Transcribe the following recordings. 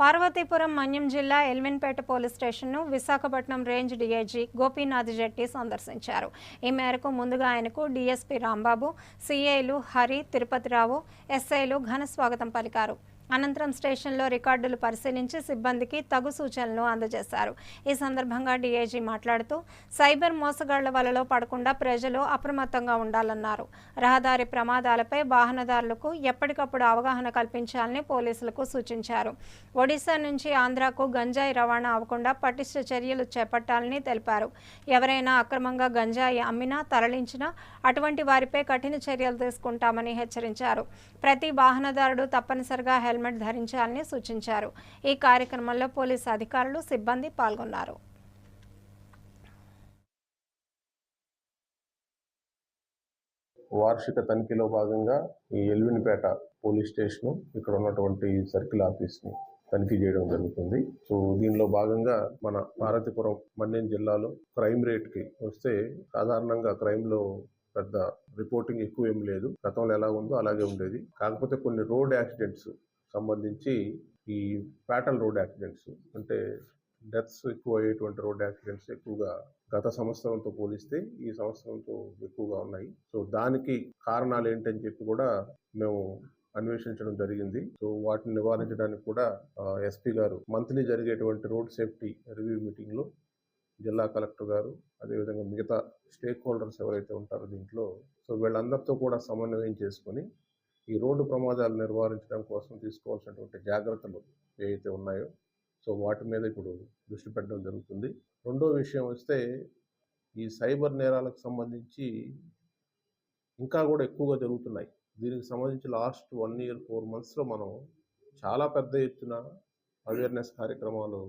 పార్వతీపురం మన్యం జిల్లా ఎల్విన్పేట పోలీస్ స్టేషన్ను Visakhapatnam range DIG Gopinath జెట్టి సందర్శించారు. ఈ మేరకు ముందుగా ఆయనకు డీఎస్పీ రాంబాబు సీఐలు హరి తిరుపతిరావు ఎస్ఐలు ఘన స్వాగతం పలికారు. అనంతరం స్టేషన్లో రికార్డులు పరిశీలించి సిబ్బందికి తగు సూచనలు అందజేశారు. ఈ సందర్భంగా డీఐజీ మాట్లాడుతూ సైబర్ మోసగాళ్ళ వలలో పడకుండా ప్రజలు అప్రమత్తంగా ఉండాలన్నారు. రహదారి ప్రమాదాలపై వాహనదారులకు ఎప్పటికప్పుడు అవగాహన కల్పించాలని పోలీసులకు సూచించారు. ఒడిశా నుంచి ఆంధ్రాకు గంజాయి రవాణా అవ్వకుండా పటిష్ట చర్యలు చేపట్టాలని తెలిపారు. ఎవరైనా అక్రమంగా గంజాయి అమ్మినా తరలించినా అటువంటి వారిపై కఠిన చర్యలు తీసుకుంటామని హెచ్చరించారు. ప్రతి వాహనదారుడు తప్పనిసరిగా హెల్మెట్ ధరించాలని సూచించారు. ఈ కార్యక్రమంలో పోలీసు అధికారులు సిబ్బంది పాల్గొన్నారు. వార్షిక తనిఖీలో భాగంగా ఈ ఎల్విన్పేట పోలీస్ స్టేషన్ ఇక్కడ ఉన్నటువంటి సర్కిల్ ఆఫీస్ని తనిఖీ చేయడం జరుగుతుంది. సో దీనిలో భాగంగా మన భారతీపురం మన్యం జిల్లాలో క్రైమ్ రేట్కి వస్తే సాధారణంగా క్రైమ్లో పెద్ద రిపోర్టింగ్ ఎక్కువ ఏం లేదు. గతంలో ఎలా ఉందో అలాగే ఉండేది. కాకపోతే కొన్ని రోడ్ యాక్సిడెంట్స్ సంబంధించి ఈ ప్యాటల్ రోడ్ యాక్సిడెంట్స్ అంటే డెత్స్ ఎక్కువ అయ్యేటువంటి రోడ్ యాక్సిడెంట్స్ ఎక్కువగా గత సంవత్సరంతో పోలిస్తే ఈ సంవత్సరంతో ఎక్కువగా ఉన్నాయి. సో దానికి కారణాలు ఏంటని చెప్పి కూడా మేము అన్వేషించడం జరిగింది. సో వాటిని నివారించడానికి కూడా ఎస్పీ గారు మంత్లీ జరిగేటువంటి రోడ్ సేఫ్టీ రివ్యూ మీటింగ్లో జిల్లా కలెక్టర్ గారు అదేవిధంగా మిగతా స్టేక్ హోల్డర్స్ ఎవరైతే ఉంటారో దీంట్లో సో వీళ్ళందరితో కూడా సమన్వయం చేసుకొని ఈ రోడ్డు ప్రమాదాలు నివారించడం కోసం తీసుకోవాల్సినటువంటి జాగ్రత్తలు ఏవైతే ఉన్నాయో సో వాటి మీద ఇప్పుడు దృష్టి పెట్టడం జరుగుతుంది. రెండో విషయం వస్తే ఈ సైబర్ నేరాలకు సంబంధించి ఇంకా కూడా ఎక్కువగా జరుగుతున్నాయి. దీనికి సంబంధించి లాస్ట్ వన్ ఇయర్ ఫోర్ మంత్స్లో మనం చాలా పెద్ద ఎత్తున అవేర్నెస్ కార్యక్రమాలు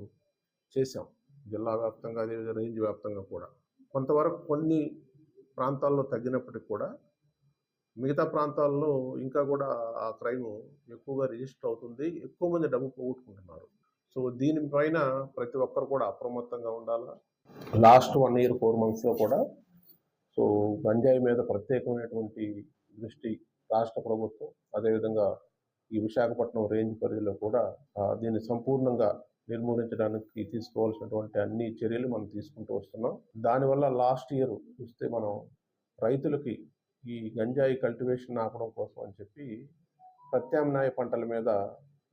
చేశాం. జిల్లా వ్యాప్తంగా అదేవిధంగా రేంజ్ వ్యాప్తంగా కూడా. కొంతవరకు కొన్ని ప్రాంతాల్లో తగ్గినప్పటికి కూడా మిగతా ప్రాంతాల్లో ఇంకా కూడా ఆ క్రైమ్ ఎక్కువగా రిజిస్టర్ అవుతుంది. ఎక్కువ మంది డబ్బు పోగొట్టుకుంటున్నారు. సో దీనిపైన ప్రతి ఒక్కరు కూడా అప్రమత్తంగా ఉండాలా? లాస్ట్ వన్ ఇయర్ ఫోర్ మంత్స్లో కూడా. సో గంజాయి మీద ప్రత్యేకమైనటువంటి దృష్టి రాష్ట్ర ప్రభుత్వం అదేవిధంగా ఈ విశాఖపట్నం రేంజ్ పరిధిలో కూడా దీన్ని సంపూర్ణంగా నిర్మూలించడానికి తీసుకోవాల్సినటువంటి అన్ని చర్యలు మనం తీసుకుంటూ వస్తున్నాం. దానివల్ల లాస్ట్ ఇయర్ చూస్తే మనం రైతులకి ఈ గంజాయి కల్టివేషన్ ఆపడం కోసం అని చెప్పి ప్రత్యామ్నాయ పంటల మీద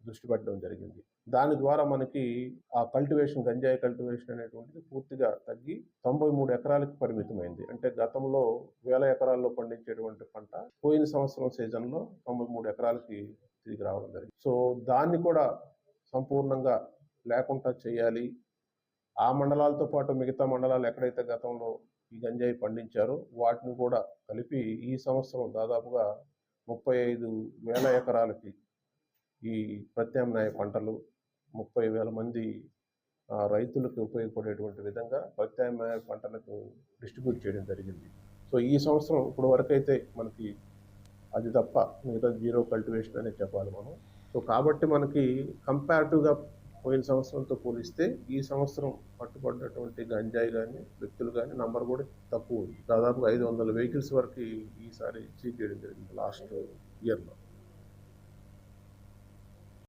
దృష్టి పెట్టడం జరిగింది. దాని ద్వారా మనకి ఆ కల్టివేషన్ గంజాయి కల్టివేషన్ అనేటువంటిది పూర్తిగా తగ్గి తొంభై మూడు ఎకరాలకు పరిమితమైంది. అంటే గతంలో వేల ఎకరాల్లో పండించేటువంటి పంట పోయిన సంవత్సరం సీజన్లో తొంభై మూడు ఎకరాలకి తిరిగి రావడం జరిగింది. సో దాన్ని కూడా సంపూర్ణంగా లేకుండా చేయాలి. ఆ మండలాలతో పాటు మిగతా మండలాలు ఎక్కడైతే గతంలో ఈ గంజాయి పండించారు. వాటిని కూడా కలిపి ఈ సంవత్సరం దాదాపుగా ముప్పై ఐదు వేల ఎకరాలకి ఈ ప్రత్యామ్నాయ పంటలు ముప్పై వేల మంది రైతులకు ఉపయోగపడేటువంటి విధంగా ప్రత్యామ్నాయ పంటలకు డిస్ట్రిబ్యూట్ చేయడం జరిగింది. సో ఈ సంవత్సరం ఇప్పుడు వరకైతే మనకి అది తప్ప మిగతా జీరో కల్టివేషన్ అనేది చెప్పాలి మనం. సో కాబట్టి మనకి కంపారిటివ్గా పోయిన సంవత్సరంతో పోలిస్తే ఈ సంవత్సరం పట్టుబడినటువంటి గంజాయి కానీ వ్యక్తులు కానీ నంబర్ కూడా తక్కువ ఉంది. దాదాపు ఐదు వందల వెహికల్స్ వరకు ఈసారి సీజ్ చేయడం జరిగింది లాస్ట్ ఇయర్లో